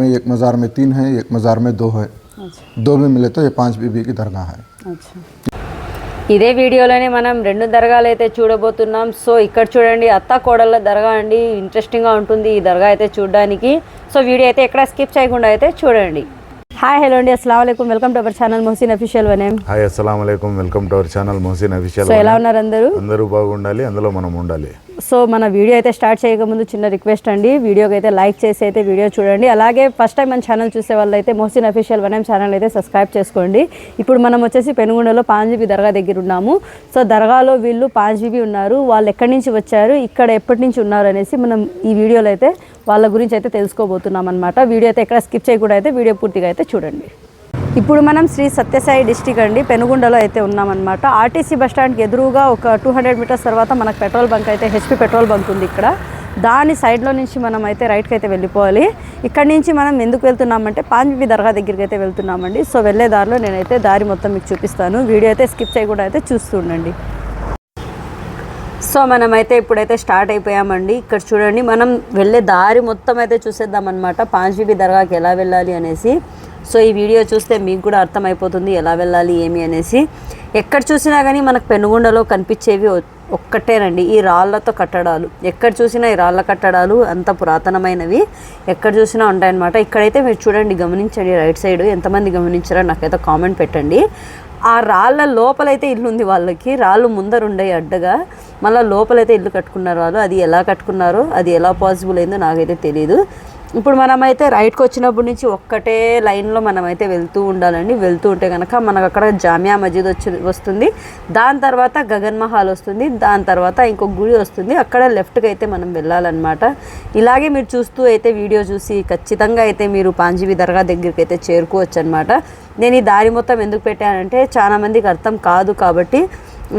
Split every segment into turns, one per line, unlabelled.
में एक मज़ार में तीन है एक मज़ार में दो है
अच्छा
दो में मिले तो ये पांच बीबी की दरगाह है
అచ్చా ఇదే వీడియోలోనే మనం రెండు దర్గాలు అయితే చూడబోతున్నాం సో ఇక్కడ చూడండి అత్త కోడళ్ళ దర్గా అండి ఇంట్రెస్టింగ్గా ఉంటుంది ఈ దర్గా అయితే చూడడానికి సో వీడియో అయితే ఎక్కడ స్కిప్ చేయకుండా అయితే చూడండి హాయ్ హలో అండి అస్సలం welcome to our channel Mohsin official
one M hi అస్సలం welcome to our channel Mohsin official
so ఎలా ఉన్నారు అందరూ?
అందరూ బాగుండాలి అందులో మనం ఉండాలి.
సో మన వీడియో అయితే స్టార్ట్ చేయకముందు చిన్న రిక్వెస్ట్ అండి. వీడియోకి అయితే లైక్ చేసి అయితే వీడియో చూడండి. అలాగే ఫస్ట్ టైం మన ఛానల్ చూసే వాళ్ళు అయితే మోసిన్ అఫీషియల్ వన్ ఛానల్ అయితే సబ్స్క్రైబ్ చేసుకోండి. ఇప్పుడు మనం వచ్చేసి పెనుగొండలో పాంజీబీ దర్గా దగ్గర ఉన్నాము. సో దర్గాలో వీళ్ళు పాంజీబీ ఉన్నారు. వాళ్ళు ఎక్కడి నుంచి వచ్చారు? ఇక్కడ ఎప్పటి నుంచి ఉన్నారు అనేసి మనం ఈ వీడియోలో అయితే వాళ్ళ గురించి అయితే తెలుసుకోబోతున్నాం అనమాట వీడియో అయితే ఎక్కడ స్కిప్ చేయకుండా అయితే వీడియో పూర్తిగా అయితే చూడండి. ఇప్పుడు మనం శ్రీ సత్యసాయి డిస్టిక్ అండి పెనుగొండలో అయితే ఉన్నామన్నమాట. ఆర్టీసీ బస్ స్టాండ్కి ఎదురుగా ఒక టూ హండ్రెడ్ మీటర్స్ తర్వాత మనకు పెట్రోల్ బంక్ అయితే హెచ్పి పెట్రోల్ బంక్ ఉంది ఇక్కడ. దాని సైడ్లో నుంచి మనం అయితే రైట్కి అయితే వెళ్ళిపోవాలి. ఇక్కడ నుంచి మనం ఎందుకు వెళ్తున్నామంటే పాంజీ దర్గా దగ్గరికి అయితే వెళ్తున్నామండి. సో వెళ్ళే దారిలో నేనైతే దారి మొత్తం మీకు చూపిస్తాను. వీడియో అయితే స్కిప్ చేయకుండా అయితే చూస్తూ ఉండండి. సో మనమైతే ఇప్పుడైతే స్టార్ట్ అయిపోయామండి. ఇక్కడ చూడండి మనం వెళ్ళే దారి మొత్తం అయితే చూసేద్దాం అనమాట పాంచీబీ దర్గాకి ఎలా వెళ్ళాలి అనేసి. సో ఈ వీడియో చూస్తే మీకు కూడా అర్థమైపోతుంది ఎలా వెళ్ళాలి ఏమి అనేసి. ఎక్కడ చూసినా కానీ మనకు పెనుగొండలో కనిపించేవి ఒ- ఒక్కటేనండి. ఈ రాళ్ళతో కట్టడాలు. ఎక్కడ చూసినా ఈ రాళ్ళ కట్టడాలు అంత పురాతనమైనవి. ఎక్కడ చూసినా ఉంటాయన్నమాట. ఇక్కడైతే మీరు చూడండి గమనించండి రైట్ సైడ్. ఎంతమంది గమనించారో నాకైతే కామెంట్ పెట్టండి. ఆ రాళ్ళ లోపలైతే ఇల్లు ఉంది వాళ్ళకి. రాళ్ళు ముందర ఉండే అడ్డగా మళ్ళీ లోపలైతే ఇల్లు కట్టుకున్నారు వాళ్ళు అది ఎలా కట్టుకున్నారో అది ఎలా పాసిబుల్ అయిందో నాకైతే తెలియదు ఇప్పుడు మనమైతే రైట్కి వచ్చినప్పటి నుంచి ఒక్కటే లైన్లో మనమైతే వెళ్తూ ఉండాలండి. వెళ్తూ ఉంటే కనుక మనకు అక్కడ జామియా మస్జిద్ వచ్చి వస్తుంది. దాని తర్వాత గగన్ మహల్ వస్తుంది. దాని తర్వాత ఇంకొక గుడి వస్తుంది. అక్కడ లెఫ్ట్కి అయితే మనం వెళ్ళాలన్నమాట. ఇలాగే మీరు చూస్తూ అయితే వీడియో చూసి ఖచ్చితంగా అయితే మీరు పాంజీవి దర్గా దగ్గరికి అయితే చేరుకోవచ్చు అనమాట నేను ఈ దారి మొత్తం ఎందుకు పెట్టానంటే చాలామందికి అర్థం కాదు కాబట్టి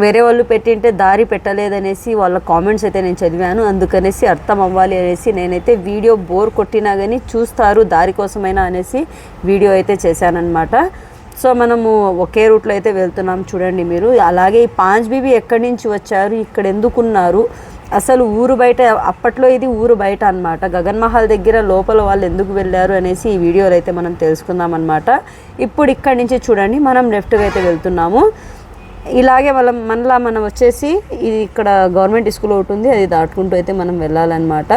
వేరే వాళ్ళు పెట్టింటే దారి పెట్టలేదనేసి వాళ్ళ కామెంట్స్ అయితే నేను చదివాను. అందుకనేసి అర్థం అవ్వాలి అనేసి నేనైతే వీడియో బోర్ కొట్టినా కానీ చూస్తారు దారి కోసమైనా అనేసి వీడియో అయితే చేశానన్నమాట. సో మనము ఒకే రూట్లో అయితే వెళ్తున్నాం చూడండి మీరు. అలాగే ఈ పాంచ్ బీబీ ఎక్కడి నుంచి వచ్చారు ఇక్కడ ఎందుకున్నారు అసలు ఊరు బయట అప్పట్లో ఇది ఊరు బయట అనమాట గగన్ మహల్ దగ్గర లోపల వాళ్ళు ఎందుకు వెళ్ళారు అనేసి ఈ వీడియోలో అయితే మనం తెలుసుకుందాం అనమాట ఇప్పుడు ఇక్కడి నుంచి చూడండి మనం లెఫ్ట్గా అయితే వెళ్తున్నాము. ఇలాగే వాళ్ళ మనలా మనం వచ్చేసి ఇది ఇక్కడ గవర్నమెంట్ స్కూల్ ఒకటి ఉంది అది దాటుకుంటూ అయితే మనం వెళ్ళాలన్నమాట.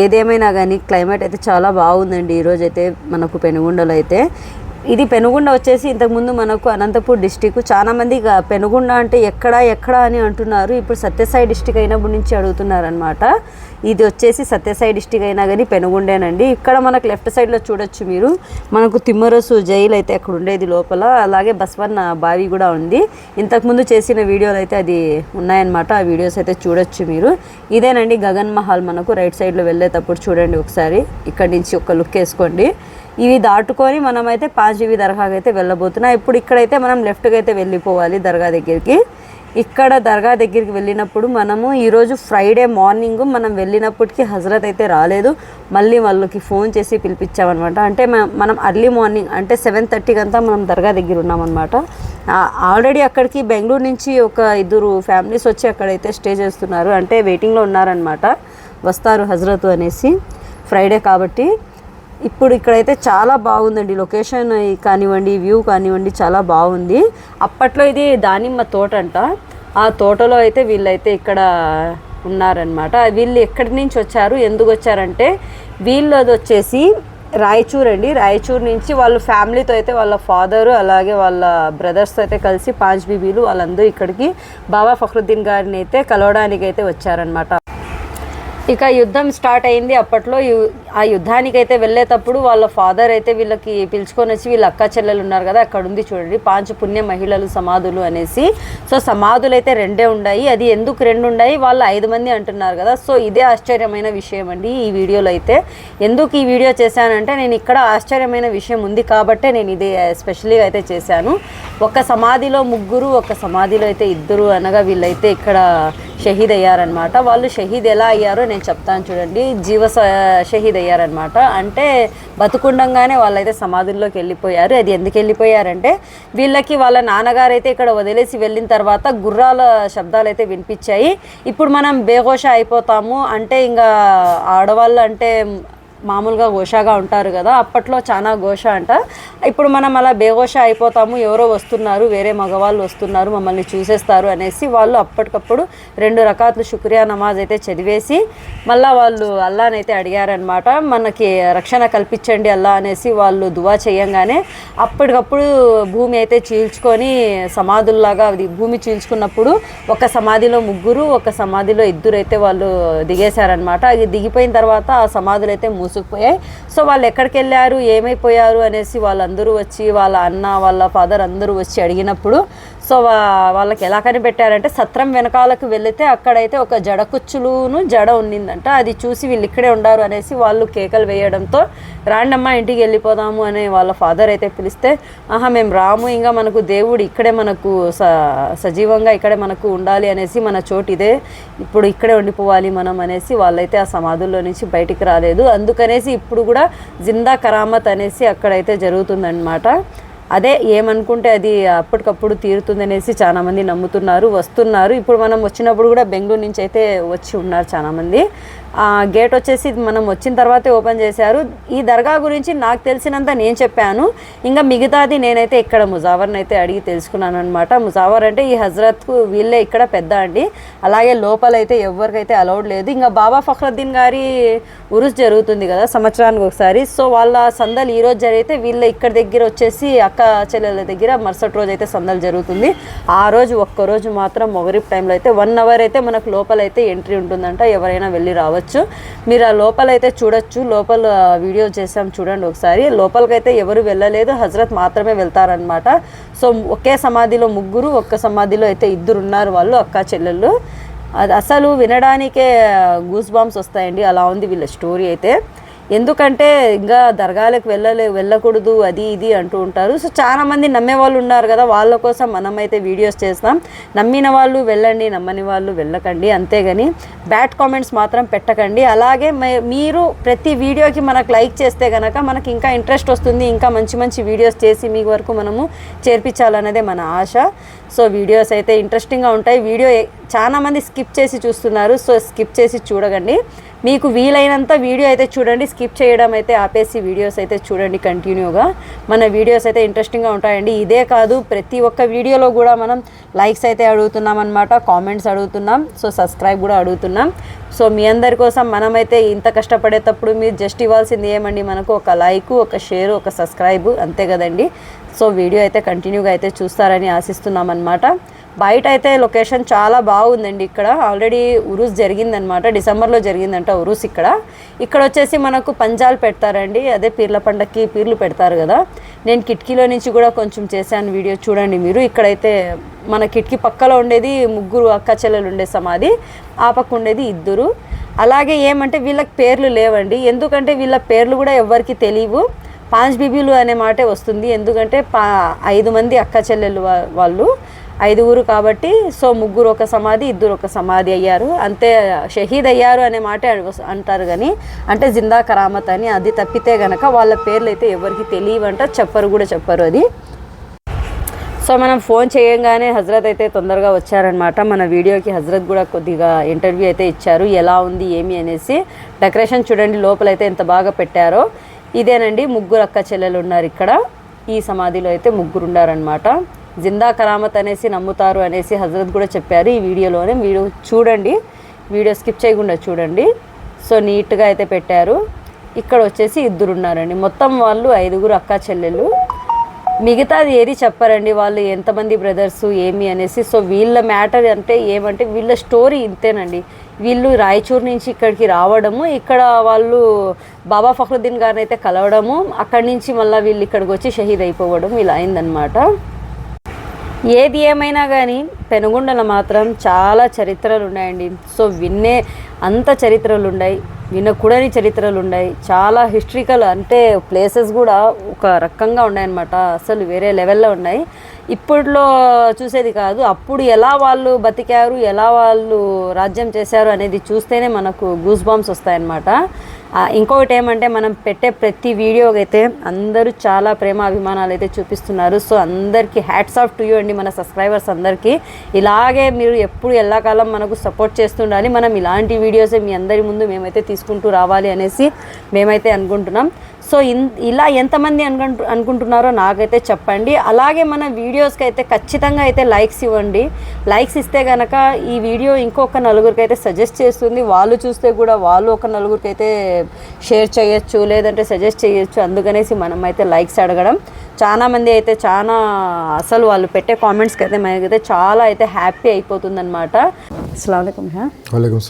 ఏదేమైనా కానీ క్లైమేట్ అయితే చాలా బాగుందండి. ఈరోజైతే మనకు పెనుగొండలో అయితే. ఇది పెనుగొండ వచ్చేసి ఇంతకుముందు మనకు అనంతపూర్ డిస్టిక్ చాలామంది పెనుగుండ పెనుగొండ అంటే ఎక్కడ ఎక్కడ అని అంటున్నారు. ఇప్పుడు సత్యసాయి డిస్టిక్ అయినప్పటి నుంచి అడుగుతున్నారనమాట ఇది వచ్చేసి సత్యసాయి డిస్టిక్ అయినా కానీ పెనుగొండేనండి. ఇక్కడ మనకు లెఫ్ట్ సైడ్లో చూడొచ్చు మీరు. మనకు తిమ్మరసు జైలు అయితే అక్కడ ఉండేది లోపల. అలాగే బస్వన్న బావి కూడా ఉంది. ఇంతకుముందు చేసిన వీడియోలు అయితే అది ఉన్నాయన్నమాట. ఆ వీడియోస్ అయితే చూడొచ్చు మీరు. ఇదేనండి గగన్ మహల్. మనకు రైట్ సైడ్లో వెళ్ళేటప్పుడు చూడండి ఒకసారి. ఇక్కడ నుంచి ఒక లుక్ వేసుకోండి. ఇవి దాటుకొని మనమైతే పాంచీవి దర్గాకి అయితే వెళ్ళబోతున్నాం. ఇప్పుడు ఇక్కడైతే మనం లెఫ్ట్కి అయితే వెళ్ళిపోవాలి దర్గా దగ్గరికి. ఇక్కడ దర్గా దగ్గరికి వెళ్ళినప్పుడు మనము ఈరోజు ఫ్రైడే మార్నింగ్ మనం వెళ్ళినప్పటికీ హజరత్ అయితే రాలేదు. మళ్ళీ వాళ్ళకి ఫోన్ చేసి పిలిపించామన్నమాట. అంటే మనం అర్లీ మార్నింగ్ అంటే సెవెన్ థర్టీకి అంతా మనం దర్గా దగ్గర ఉన్నామన్నమాట. ఆల్రెడీ అక్కడికి బెంగళూరు నుంచి ఒక ఇద్దరు ఫ్యామిలీస్ వచ్చి అక్కడైతే స్టే చేస్తున్నారు. అంటే వెయిటింగ్లో ఉన్నారనమాట వస్తారు హజరత్ అనేసి. ఫ్రైడే కాబట్టి ఇప్పుడు ఇక్కడైతే చాలా బాగుందండి. లొకేషన్ కానివ్వండి వ్యూ కానివ్వండి చాలా బాగుంది. అప్పట్లో ఇది దానిమ్మ తోట అంట. ఆ తోటలో అయితే వీళ్ళైతే ఇక్కడ ఉన్నారనమాట వీళ్ళు ఎక్కడి నుంచి వచ్చారు ఎందుకు వచ్చారంటే వీళ్ళది వచ్చేసి రాయచూర్ అండి. రాయచూర్ నుంచి వాళ్ళ ఫ్యామిలీతో అయితే వాళ్ళ ఫాదరు అలాగే వాళ్ళ బ్రదర్స్తో అయితే కలిసి పాంచ్ బీబీలు వాళ్ళందరూ ఇక్కడికి బాబా ఫక్రుద్దీన్ గారిని అయితే కలవడానికి అయితే వచ్చారనమాట ఇక యుద్ధం స్టార్ట్ అయింది. అప్పట్లో యు- ఆ యుద్ధానికి అయితే వెళ్ళేటప్పుడు వాళ్ళ ఫాదర్ అయితే వీళ్ళకి పిలుచుకొని వచ్చి వీళ్ళ అక్క చెల్లెలు ఉన్నారు కదా అక్కడ ఉంది చూడండి. పాంచు పుణ్య మహిళలు సమాధులు అనేసి. సో సమాధులు అయితే రెండే ఉన్నాయి అది ఎందుకు రెండు ఉన్నాయి వాళ్ళు ఐదు మంది అంటున్నారు కదా. సో ఇదే ఆశ్చర్యమైన విషయం అండి ఈ వీడియోలో అయితే. ఎందుకు ఈ వీడియో చేశానంటే నేను ఇక్కడ ఆశ్చర్యమైన విషయం ఉంది కాబట్టే నేను ఇది ఎస్పెషలీగా అయితే చేశాను. ఒక సమాధిలో ముగ్గురు ఒక సమాధిలో అయితే ఇద్దరు అనగా వీళ్ళైతే ఇక్కడ షహీద్ అయ్యారనమాట వాళ్ళు షహీద్ ఎలా అయ్యారో నేను చెప్తాను చూడండి. జీవ షహీద్ అయ్యారనమాట అంటే బతుకుండంగానే వాళ్ళైతే సమాధుల్లోకి వెళ్ళిపోయారు. అది ఎందుకు వెళ్ళిపోయారంటే వీళ్ళకి వాళ్ళ నాన్నగారు అయితే ఇక్కడ వదిలేసి వెళ్ళిన తర్వాత గుర్రాల శబ్దాలు అయితే వినిపించాయి. ఇప్పుడు మనం బేహోష అయిపోతాము. అంటే ఇంకా ఆడవాళ్ళు అంటే మామూలుగా గోషాగా ఉంటారు కదా అప్పట్లో చాలా గోష అంట. ఇప్పుడు మనం అలా బేగోష అయిపోతాము ఎవరో వస్తున్నారు వేరే మగవాళ్ళు వస్తున్నారు మమ్మల్ని చూసేస్తారు అనేసి వాళ్ళు అప్పటికప్పుడు రెండు రకాలు శుక్రియా నమాజ్ అయితే చదివేసి మళ్ళీ వాళ్ళు అల్లానైతే అడిగారనమాట మనకి రక్షణ కల్పించండి అల్లా అనేసి వాళ్ళు దువా చేయంగానే అప్పటికప్పుడు భూమి అయితే చీల్చుకొని సమాధుల్లాగా అది భూమి చీల్చుకున్నప్పుడు ఒక సమాధిలో ముగ్గురు ఒక సమాధిలో ఇద్దరు అయితే వాళ్ళు దిగేశారనమాట అది దిగిపోయిన తర్వాత ఆ సమాధులు అయితే మూసుకుపోయాయి. సో వాళ్ళు ఎక్కడికి వెళ్ళారు ఏమైపోయారు అనేసి వాళ్ళందరూ వచ్చి వాళ్ళ అన్న వాళ్ళ ఫాదర్ అందరూ వచ్చి అడిగినప్పుడు సో వాళ్ళకి ఎలా కనిపెట్టారంటే సత్రం వెనకాలకు వెళితే అక్కడైతే ఒక జడ కుచ్చులును జడ ఉన్నిందంట. అది చూసి వీళ్ళు ఇక్కడే ఉండారు అనేసి వాళ్ళు కేకలు వేయడంతో రాండమ్మా ఇంటికి వెళ్ళిపోదాము అనే వాళ్ళ ఫాదర్ అయితే పిలిస్తే ఆహా మేము రాము ఇంకా మనకు దేవుడు ఇక్కడే మనకు స సజీవంగా ఇక్కడే మనకు ఉండాలి అనేసి మన చోటు ఇదే ఇప్పుడు ఇక్కడే ఉండిపోవాలి మనం అనేసి వాళ్ళైతే ఆ సమాధుల్లో నుంచి బయటికి రాలేదు. అందుకనేసి ఇప్పుడు కూడా జిందా కరామత్ అనేసి అక్కడైతే జరుగుతుందన్నమాట. అదే ఏమనుకుంటే అది అప్పటికప్పుడు తీరుతుందనేసి చాలామంది నమ్ముతున్నారు వస్తున్నారు. ఇప్పుడు మనం వచ్చినప్పుడు కూడా బెంగళూరు నుంచి అయితే వచ్చి ఉన్నారు చాలామంది గేట్ వచ్చేసి మనం వచ్చిన తర్వాతే ఓపెన్ చేశారు. ఈ దర్గా గురించి నాకు తెలిసినంత నేను చెప్పాను. ఇంకా మిగతాది నేనైతే ఇక్కడ ముజావర్ని అయితే అడిగి తెలుసుకున్నాను అనమాట ముజావర్ అంటే ఈ హజరత్కు వీళ్ళే ఇక్కడ పెద్ద అండి. అలాగే లోపలైతే ఎవరికైతే అలౌడ్ లేదు. ఇంకా బాబా ఫఖ్రుద్దీన్ గారి ఉరుస్ జరుగుతుంది కదా సంవత్సరానికి ఒకసారి. సో వాళ్ళ సందలు ఈ రోజు జరిగితే వీళ్ళ ఇక్కడ దగ్గర వచ్చేసి అక్క చెల్లెల దగ్గర మరుసటి రోజు అయితే సందలు జరుగుతుంది. ఆ రోజు ఒక్క రోజు మాత్రం మొగరిప్ టైంలో అయితే వన్ అవర్ అయితే మనకు లోపలైతే ఎంట్రీ ఉంటుందంట. ఎవరైనా వెళ్ళి రావచ్చు. మీరు ఆ లోపలైతే చూడొచ్చు. లోపల వీడియో చేసాం చూడండి ఒకసారి. లోపలికైతే ఎవరు వెళ్ళలేదు. హజరత్ మాత్రమే వెళ్తారనమాట సో ఒకే సమాధిలో ముగ్గురు ఒక్క సమాధిలో అయితే ఇద్దరు ఉన్నారు వాళ్ళు అక్క చెల్లెళ్ళు. అది అసలు వినడానికే గూస్ బాంబ్స్ వస్తాయండి. అలా ఉంది వీళ్ళ స్టోరీ అయితే. ఎందుకంటే ఇంకా దర్గాలకు వెళ్ళలే వెళ్ళకూడదు అది ఇది అంటూ ఉంటారు. సో చాలామంది నమ్మే వాళ్ళు ఉన్నారు కదా వాళ్ళ కోసం మనమైతే వీడియోస్ చేస్తాం. నమ్మిన వాళ్ళు వెళ్ళండి నమ్మని వాళ్ళు వెళ్ళకండి అంతేగాని బ్యాడ్ కామెంట్స్ మాత్రం పెట్టకండి. అలాగే మీరు ప్రతి వీడియోకి మనకు లైక్ చేస్తే కనుక మనకి ఇంకా ఇంట్రెస్ట్ వస్తుంది ఇంకా మంచి మంచి వీడియోస్ చేసి మీ వరకు మనము చేర్పించాలన్నదే మన ఆశ. సో వీడియోస్ అయితే ఇంట్రెస్టింగ్గా ఉంటాయి. వీడియో చాలామంది చాలా మంది స్కిప్ చేసి చూస్తున్నారు. సో స్కిప్ చేసి చూడకండి మీకు వీలైనంత వీడియో అయితే చూడండి. స్కిప్ చేయడం అయితే ఆపేసి వీడియోస్ అయితే చూడండి కంటిన్యూగా. మన వీడియోస్ అయితే ఇంట్రెస్టింగ్గా ఉంటాయండి. ఇదే కాదు ప్రతి ఒక్క వీడియోలో కూడా మనం లైక్స్ అయితే అడుగుతున్నాం అనమాట కామెంట్స్ అడుగుతున్నాం. సో సబ్స్క్రైబ్ కూడా అడుగుతున్నాం. సో మీ అందరి కోసం మనమైతే ఇంత కష్టపడేటప్పుడు మీరు జస్ట్ ఇవ్వాల్సింది ఏమండి? మనకు ఒక లైక్ ఒక షేర్ ఒక సబ్స్క్రైబ్ అంతే కదండి. సో వీడియో అయితే కంటిన్యూగా అయితే చూస్తారని ఆశిస్తున్నాం అనమాట బయట అయితే లొకేషన్ చాలా బాగుందండి ఇక్కడ. ఆల్రెడీ ఉరుస్ జరిగిందనమాట డిసెంబర్లో జరిగిందంట ఉరుస్ ఇక్కడ. ఇక్కడ వచ్చేసి మనకు పంజాలు పెడతారండి. అదే పీర్ల పండక్కి పీర్లు పెడతారు కదా. నేను కిటికీలో నుంచి కూడా కొంచెం చేశాను వీడియో చూడండి మీరు. ఇక్కడైతే మన కిటికీ పక్కలో ఉండేది ముగ్గురు అక్క చెల్లెలు ఉండే సమాధి. ఆ పక్క ఉండేది ఇద్దరు. అలాగే ఏమంటే వీళ్ళకి పేర్లు లేవండి. ఎందుకంటే వీళ్ళ పేర్లు కూడా ఎవరికి తెలియవు. పాంచ్ బీబీలు అనే మాటే వస్తుంది. ఎందుకంటే పా ఐదు మంది అక్క చెల్లెలు వాళ్ళు. ఐదుగురు కాబట్టి సో ముగ్గురు ఒక సమాధి ఇద్దరు ఒక సమాధి అయ్యారు. అంతే షహీద్ అయ్యారు అనే మాట అంటారు కానీ అంటే జిందా కరామత్ అని అది తప్పితే గనక వాళ్ళ పేర్లు అయితే ఎవరికి తెలియవంట చెప్పరు కూడా చెప్పరు అది. సో మనం ఫోన్ చేయంగానే హజరత్ అయితే తొందరగా వచ్చారనమాట మన వీడియోకి హజరత్ కూడా కొద్దిగా ఇంటర్వ్యూ అయితే ఇచ్చారు. ఎలా ఉంది ఏమి అనేసి డెకరేషన్ చూడండి లోపలైతే ఎంత బాగా పెట్టారో. ఇదేనండి ముగ్గురు అక్క చెల్లెలు ఉన్నారు ఇక్కడ. ఈ సమాధిలో అయితే ముగ్గురు ఉన్నారనమాట జిందా కరామత్ అనేసి నమ్ముతారు అనేసి హజరత్ కూడా చెప్పారు ఈ వీడియోలోనే. మీరు చూడండి. వీడియో స్కిప్ చేయకుండా చూడండి. సో నీట్గా అయితే పెట్టారు. ఇక్కడ వచ్చేసి ఇద్దరు ఉన్నారండి. మొత్తం వాళ్ళు ఐదుగురు అక్క చెల్లెలు. మిగతాది ఏది చెప్పారండి వాళ్ళు. ఎంతమంది బ్రదర్స్ ఏమి అనేసి. సో వీళ్ళ మ్యాటర్ అంటే ఏమంటే వీళ్ళ స్టోరీ ఇంతేనండి. వీళ్ళు రాయచూరు నుంచి ఇక్కడికి రావడము ఇక్కడ వాళ్ళు బాబా ఫఖ్రుద్దీన్ గారిని అయితే కలవడము అక్కడి నుంచి మళ్ళీ వీళ్ళు ఇక్కడికి వచ్చి షహీద్ అయిపోవడం ఇలా అయిందనమాట ఏది ఏమైనా కానీ పెనుగొండలో మాత్రం చాలా చరిత్రలు ఉన్నాయండి సో విన్నే అంత చరిత్రలు ఉన్నాయి వినకూడని చరిత్రలు ఉన్నాయి చాలా హిస్టరికల్ అంటే ప్లేసెస్ కూడా ఒక రకంగా ఉన్నాయన్నమాట. అసలు వేరే లెవెల్లో ఉన్నాయి. ఇప్పట్లో చూసేది కాదు అప్పుడు ఎలా వాళ్ళు బతికారు ఎలా వాళ్ళు రాజ్యం చేశారు అనేది చూస్తేనే మనకు గూస్ బాంబ్స్ వస్తాయన్నమాట. ఇంకొకటి ఏమంటే మనం పెట్టే ప్రతి వీడియోకి అయితే అందరూ చాలా ప్రేమ అభిమానాలు అయితే చూపిస్తున్నారు. సో అందరికీ హ్యాట్స్ ఆఫ్ టు యూ అండి మన సబ్స్క్రైబర్స్ అందరికీ. ఇలాగే మీరు ఎప్పుడు ఎల్లకాలం మనకు సపోర్ట్ చేస్తుండాలి. మనం ఇలాంటి వీడియోసే మీ అందరి ముందు మేమైతే తీసుకుంటూ రావాలి అనేసి మేమైతే అనుకుంటున్నాం. సో ఇన్ ఇలా ఎంతమంది అనుకుంటు అనుకుంటున్నారో నాకైతే చెప్పండి. అలాగే మన వీడియోస్కి అయితే ఖచ్చితంగా అయితే లైక్స్ ఇవ్వండి. లైక్స్ ఇస్తే కనుక ఈ వీడియో ఇంకొక నలుగురికి అయితే సజెస్ట్ చేస్తుంది. వాళ్ళు చూస్తే కూడా వాళ్ళు ఒక నలుగురికి అయితే షేర్ చేయొచ్చు లేదంటే సజెస్ట్ చేయొచ్చు. అందుకనేసి మనం అయితే లైక్స్ అడగడం. చాలామంది అయితే చాలా అసలు వాళ్ళు పెట్టే కామెంట్స్కి అయితే మనకైతే చాలా అయితే హ్యాపీ అయిపోతుందన్నమాట. అస్సలం హా
వాలేకం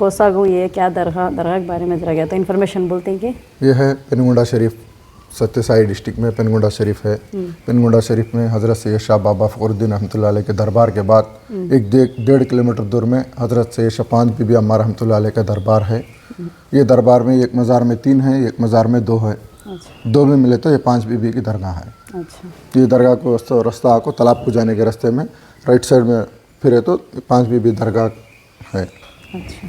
कोसागु ये क्या दरगाह दरगाह के बारे में जरा गया था इन्फॉर्मेशन बोलते हैं कि?
ये है पेनगुंडा शरीफ सत्य साई डिस्ट्रिक्ट में पेनगुंडा शरीफ है। पेनगुंडा शरीफ में हज़रत सैयद शाह बाबा फ़खरुद्दीन अलैह के दरबार के बाद एक डेढ़ किलोमीटर दूर में हज़रत सैद शाह शपान बीबी अम्मा अलैह का दरबार है। ये दरबार में एक मज़ार में तीन है एक मज़ार में दो है।
अच्छा।
दो में मिले तो ये पाँच बीबी की दरगाह है।
अच्छा।
ये दरगाह को रास्ता रास्ता आपको तालाब को जाने के रास्ते में राइट साइड में फिरे तो पाँच बीबी दरगाह है।
अच्छा।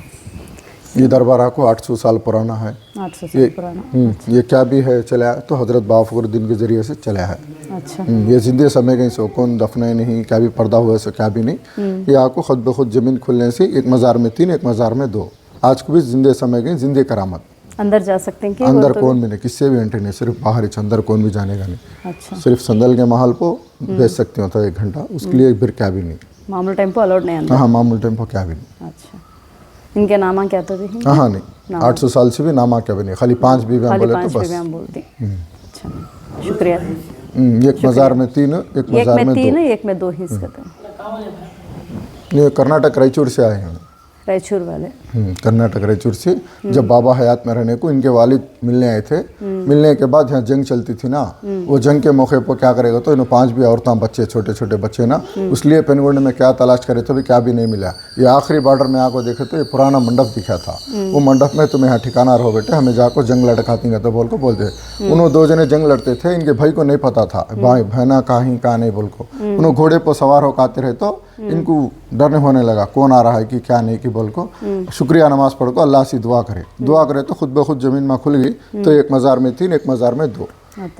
ये दरबार आपको 800 साल पुराना है।
आठ सौ
ये
साल पुराना।
हम्म, ये क्या भी है चला तो हज़रत बाबा फखरुद्दीन के ज़रिए से चला है।
अच्छा।
हम्म, ये जिंदे समय कहीं सो कौन दफने नहीं क्या भी पर्दा हुआ सो क्या भी नहीं। ये आपको खुद ब खुद ज़मीन खुलने से एक मज़ार में तीन एक मज़ार में दो। आज को भी जिंदे समय गई जिंदे करामत।
अंदर जा सकते हैं कि
अंदर कौन भी नहीं किससे भी एंट्री नहीं सिर्फ़ बाहर ही अंदर कौन भी जाने का नहीं।
अच्छा।
सिर्फ़ संदल के महल को भेज सकते हो तो एक घंटा उसके लिए फिर क्या भी नहीं।
मामूल टेंपो अलाउड नहीं
हाँ मामूल टेंपो क्या भी नहीं।
अच्छा। इनके नामा क्या तो भी
हाँ हाँ नहीं। आठ सौ साल से भी नामा क्या भी नहीं खाली पाँच बीबी हम बोले तो बस।
बोलते हैं। अच्छा शुक्रिया।
हम्म, एक मज़ार में तीन एक मज़ार
में
में
तीन एक में दो ही इसका तो।
ये कर्नाटक रायचूर से आए हैं।
रायचूर वाले।
हम्म, कर्नाटक रायचूर से। जब बाबा हयात में रहने को इनके वालिद मिलने आए थे मिलने के बाद यहाँ जंग चलती थी ना वो जंग के मौके पर क्या करेगा तो इन्होंने पाँच भी औरतां बच्चे छोटे छोटे बच्चे ना उसलिए पेनगुंड में क्या तलाश करे तो भी क्या भी नहीं मिला। ये आखिरी बॉर्डर में आको देखे तो ये पुराना मंडप दिखा था। वो मंडप में तुम्हें यहाँ ठिकाना रहो बेटे हमें जाकर जंग लड़काती तो बोल को बोलते उन्होंने दो जने जंग लड़ते थे इनके भाई को नहीं पता था। भाई बहना कहीं कहाँ नहीं बोल को। उन्होंने घोड़े पर सवार होकर आते रहे तो इनको डरने होने लगा कौन आ रहा है कि क्या नहीं कि बोल को। शुक्रिया नमाज़ पढ़ को अल्लाह से दुआ करे। दुआ करे तो खुद ब खुद ज़मीन में खुल गई तो एक मज़ार में तीन एक मज़ार में दो।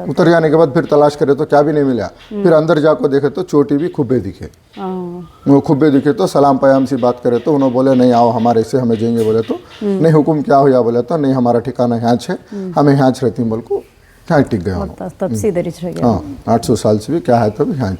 उतर जाने के बाद फिर तलाश करे तो क्या भी नहीं मिला। फिर अंदर जाकर देखे तो चोटी भी खुब्बे दिखे।
हाँ,
वो खुब्बे दिखे तो सलाम पयाम सी बात करे तो उन्होंने बोले नहीं आओ हमारे से हमें जाएँगे बोले तो। नहीं हुक्म क्या हुआ बोले तो नहीं हमारा ठिकाना यहाँ है हमें यहाँ रहती बोल को। टिक गया।
तब तब से इधर ही गया।
हाँ आठ सौ साल से भी क्या है तो भी यहाँ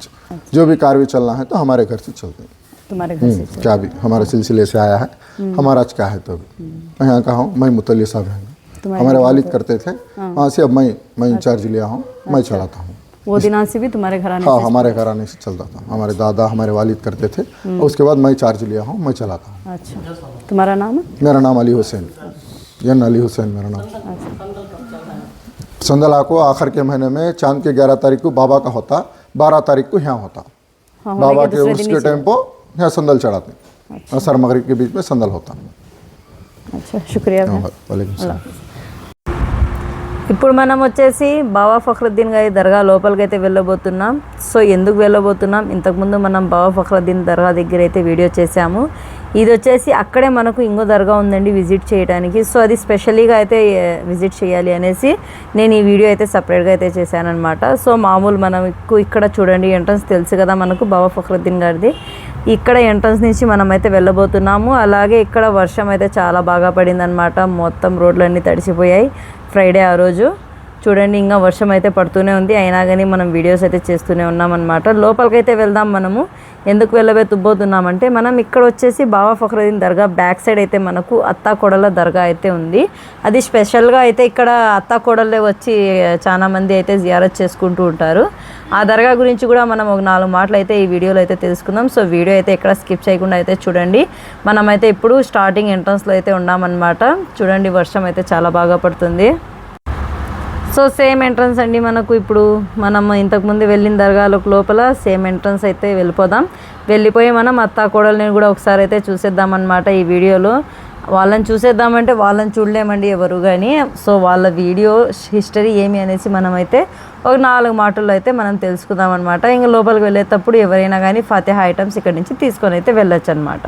जो भी कार्य चलना है तो हमारे घर से चलते हैं
तुम्हारे घर से
हम्म, क्या भी हमारे सिलसिले से आया है। हमारा आज क्या है तो भी। मैं यहाँ का हूँ? मैं मुतली साहब हैं। हमारे वालिद करते थे। वहाँ से अब मैं मैं इंचार्ज लिया हूँ। मैं चलाता हूँ।
वो दिना से भी तुम्हारे घर आने
हाँ हमारे घराने से चलता था। हमारे दादा हमारे वालिद करते थे। और उसके बाद मैं चार्ज लिया हूँ। मैं चलाता हूँ।
अच्छा। तुम्हारा नाम? है
मेरा नाम अली हुसैन। यन अली हुसैन मेरा नाम। संदला को आखिर के महीने में चांद के ग्यारह तारीख को बाबा का होता बारह तारीख को यहाँ होता
हाँ होने
बाबा
के
के
दूसरे दिन
उसके
ही
टाइम पर यहाँ संदल चढ़ाते असर मगरिब के बीच में संदल होता
अच्छा शुक्रिया
हाँ,
भाई।
वालेकुम सलाम
ఇప్పుడు మనం వచ్చేసి బాబా ఫఖ్రుద్దీన్ గారి దర్గా లోపలికి అయితే వెళ్ళబోతున్నాం సో ఎందుకు వెళ్ళబోతున్నాం ఇంతకుముందు మనం బాబా ఫఖ్రుద్దీన్ దర్గా దగ్గర అయితే వీడియో చేశాము ఇది వచ్చేసి అక్కడే మనకు ఇంకో దర్గా ఉందండి విజిట్ చేయడానికి సో అది స్పెషల్గా అయితే విజిట్ చేయాలి అనేసి నేను ఈ వీడియో అయితే సపరేట్గా అయితే చేశానమాట సో మామూలు మనకు ఇక్కడ చూడండి ఎంట్రన్స్ తెలుసు కదా మనకు బాబా ఫఖ్రుద్దీన్ గారిది. ఇక్కడ ఎంట్రన్స్ నుంచి మనం అయితే వెళ్ళబోతున్నాము. అలాగే ఇక్కడ వర్షం అయితే చాలా బాగా పడిందనమాట మొత్తం రోడ్లన్నీ తడిసిపోయాయి ఫ్రైడే ఆ రోజు. చూడండి ఇంకా వర్షం అయితే పడుతూనే ఉంది. అయినా కానీ మనం వీడియోస్ అయితే చేస్తూనే ఉన్నామన్నమాట. లోపలికైతే వెళ్దాం మనము. ఎందుకు వెళ్ళబోతున్నామంటే మనం ఇక్కడ వచ్చేసి బాబా ఫక్రదీన్ దర్గా బ్యాక్ సైడ్ అయితే మనకు అత్తా కోడల దర్గా అయితే ఉంది. అది స్పెషల్గా అయితే ఇక్కడ అత్తా కోడలే వచ్చి చాలామంది అయితే జియారత్ చేసుకుంటూ ఉంటారు. ఆ దర్గా గురించి కూడా మనం ఒక నాలుగు మాటలు అయితే ఈ వీడియోలో అయితే తెలుసుకుందాం. సో వీడియో అయితే ఎక్కడ స్కిప్ చేయకుండా అయితే చూడండి. మనమైతే ఇప్పుడు స్టార్టింగ్ ఎంట్రన్స్లో అయితే ఉన్నామన్నమాట. చూడండి వర్షం అయితే చాలా బాగా పడుతుంది. సో సేమ్ ఎంట్రన్స్ అండి మనకు ఇప్పుడు. మనం ఇంతకుముందు వెళ్ళిన దర్గాలకు లోపల సేమ్ ఎంట్రన్స్ అయితే వెళ్ళిపోదాం. వెళ్ళిపోయి మనం అత్త కోడల్ని కూడా ఒకసారి అయితే చూసేద్దాం అనమాట ఈ వీడియోలో. వాళ్ళని చూసేద్దామంటే వాళ్ళని చూడలేమండి ఎవరు కానీ సో వాళ్ళ వీడియో హిస్టరీ ఏమి అనేసి మనమైతే ఒక నాలుగు మాటల్లో అయితే మనం తెలుసుకుందాం అనమాట ఇంకా లోపలికి వెళ్ళేటప్పుడు ఎవరైనా కానీ ఫతేహ ఐటమ్స్ ఇక్కడ నుంచి తీసుకొని అయితే వెళ్ళొచ్చు అనమాట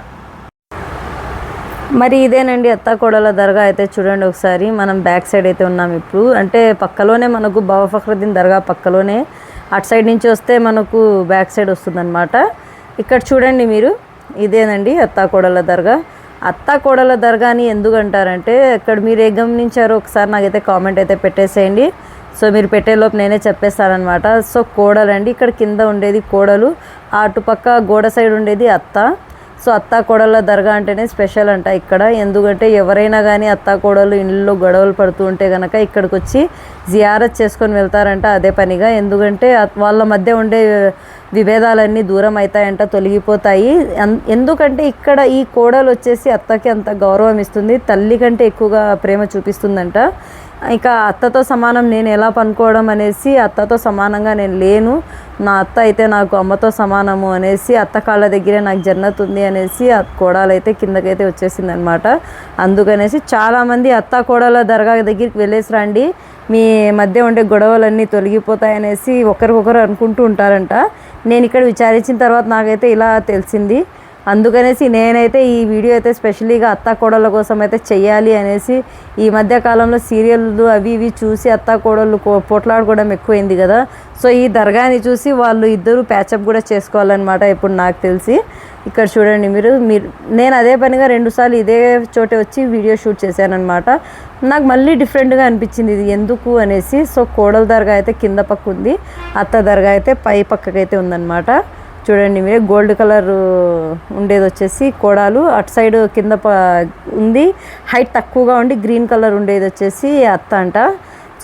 మరి ఇదేనండి అత్తాకోడల దర్గా అయితే చూడండి ఒకసారి. మనం బ్యాక్ సైడ్ అయితే ఉన్నాం ఇప్పుడు. అంటే పక్కలోనే మనకు బాబా ఫక్రుద్దీన్ దర్గా పక్కలోనే. అటు సైడ్ నుంచి వస్తే మనకు బ్యాక్ సైడ్ వస్తుందన్నమాట. ఇక్కడ చూడండి మీరు. ఇదేనండి అత్తా కోడల దర్గా. అత్తా కోడల దర్గాని ఎందుకు అంటారంటే ఇక్కడ మీరు ఏ గమనించారో ఒకసారి నాకైతే కామెంట్ అయితే పెట్టేసేయండి. సో మీరు పెట్టేలోపు నేనే చెప్పేస్తానమాట సో కోడలండి ఇక్కడ కింద ఉండేది కోడలు అటుపక్క గోడ సైడ్ ఉండేది అత్త. సో అత్తా కోడళ్ళ దర్గా అంటేనే స్పెషల్ అంట ఇక్కడ. ఎందుకంటే ఎవరైనా కానీ అత్తా కోడలు ఇంట్లో గొడవలు పడుతూ ఉంటే కనుక ఇక్కడికి వచ్చి జియారత్ చేసుకొని వెళ్తారంట అదే పనిగా. ఎందుకంటే వాళ్ళ మధ్య ఉండే విభేదాలన్నీ దూరం అవుతాయంట తొలగిపోతాయి. ఎందుకంటే ఇక్కడ ఈ కోడలు వచ్చేసి అత్తకి అంత గౌరవం ఇస్తుంది తల్లి కంటే ఎక్కువగా ప్రేమ చూపిస్తుందంట. ఇక అత్తతో సమానం నేను ఎలా పనుకోవడం అనేసి అత్తతో సమానంగా నేను లేను. నా అత్త అయితే నాకు అమ్మతో సమానము అనేసి అత్త కాళ్ళ దగ్గరే నాకు జన్నత్ ఉంది అనేసి ఆ కోడలైతే కిందకైతే వచ్చేసింది అనమాట అందుకనేసి చాలామంది అత్త కోడల దర్గా దగ్గరికి వెళ్ళేసి రండి. మీ మధ్య ఉండే గొడవలన్నీ తొలగిపోతాయనేసి ఒకరికొకరు అనుకుంటూ ఉంటారంట. నేను ఇక్కడ విచారించిన తర్వాత నాకైతే ఇలా తెలిసింది. అందుకనేసి నేనైతే ఈ వీడియో అయితే స్పెషలీగా అత్త కోడళ్ళ కోసం అయితే చెయ్యాలి అనేసి ఈ మధ్య కాలంలో సీరియల్లు అవి ఇవి చూసి అత్త కోడళ్ళు కో- పోట్లాడుకోవడం ఎక్కువైంది కదా. సో ఈ దర్గాని చూసి వాళ్ళు ఇద్దరు ప్యాచప్ కూడా చేసుకోవాలన్నమాట ఇప్పుడు నాకు తెలిసి. ఇక్కడ చూడండి మీరు మీరు నేను అదే పనిగా రెండుసార్లు ఇదే చోటే వచ్చి వీడియో షూట్ చేశానమాట నాకు మళ్ళీ డిఫరెంట్గా అనిపించింది ఇది ఎందుకు అనేసి. సో కోడల దర్గా అయితే కింద పక్క ఉంది అత్త దర్గా అయితే పై పక్కకైతే ఉందన్నమాట. చూడండి మీరే గోల్డ్ కలర్ ఉండేది వచ్చేసి కోడాలు. అటు సైడ్ కింద ప- ఉంది హైట్ తక్కువగా ఉండి గ్రీన్ కలర్ ఉండేది వచ్చేసి అత్త అంట.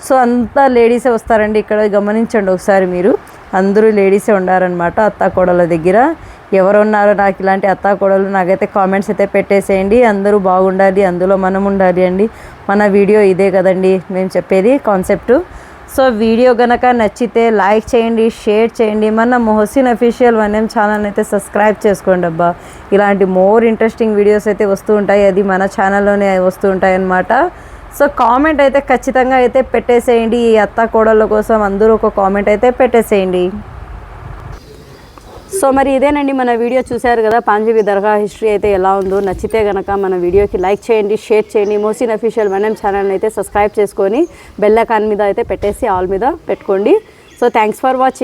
సో అంతా లేడీసే వస్తారండి ఇక్కడ గమనించండి ఒకసారి మీరు. అందరూ లేడీసే ఉండారనమాట అత్త కోడల దగ్గర. ఎవరున్నారో నాకు ఇలాంటి అత్త కోడలు నాకైతే కామెంట్స్ అయితే పెట్టేసేయండి. అందరూ బాగుండాలి అందులో మనం ఉండాలి అండి. మన వీడియో ఇదే కదండి మేము చెప్పేది కాన్సెప్ట్ సో వీడియో కనుక నచ్చితే లైక్ చేయండి షేర్ చేయండి. మన Mohsin official one M channel అయితే సబ్స్క్రైబ్ చేసుకోండి అబ్బా. ఇలాంటి మోర్ ఇంట్రెస్టింగ్ వీడియోస్ అయితే వస్తూ ఉంటాయి. అది మన ఛానల్లోనే వస్తూ ఉంటాయి అన్నమాట. సో కామెంట్ అయితే ఖచ్చితంగా అయితే పెట్టేసేయండి. ఈ అత్త కోడళ్ళ కోసం అందరూ ఒక కామెంట్ అయితే పెట్టేసేయండి. సో మరి ఇదేనండి మన వీడియో చూశారు కదా పాంజీవి దర్గా హిస్టరీ అయితే ఎలా ఉందో. నచ్చితే గనక మన వీడియోకి లైక్ చేయండి షేర్ చేయండి. మోసిన్ అఫీషియల్ వన్ ఛానల్ని అయితే సబ్స్క్రైబ్ చేసుకొని బెల్లకాన్ మీద అయితే పెట్టేసి ఆల్ మీద పెట్టుకోండి. So thanks for watching.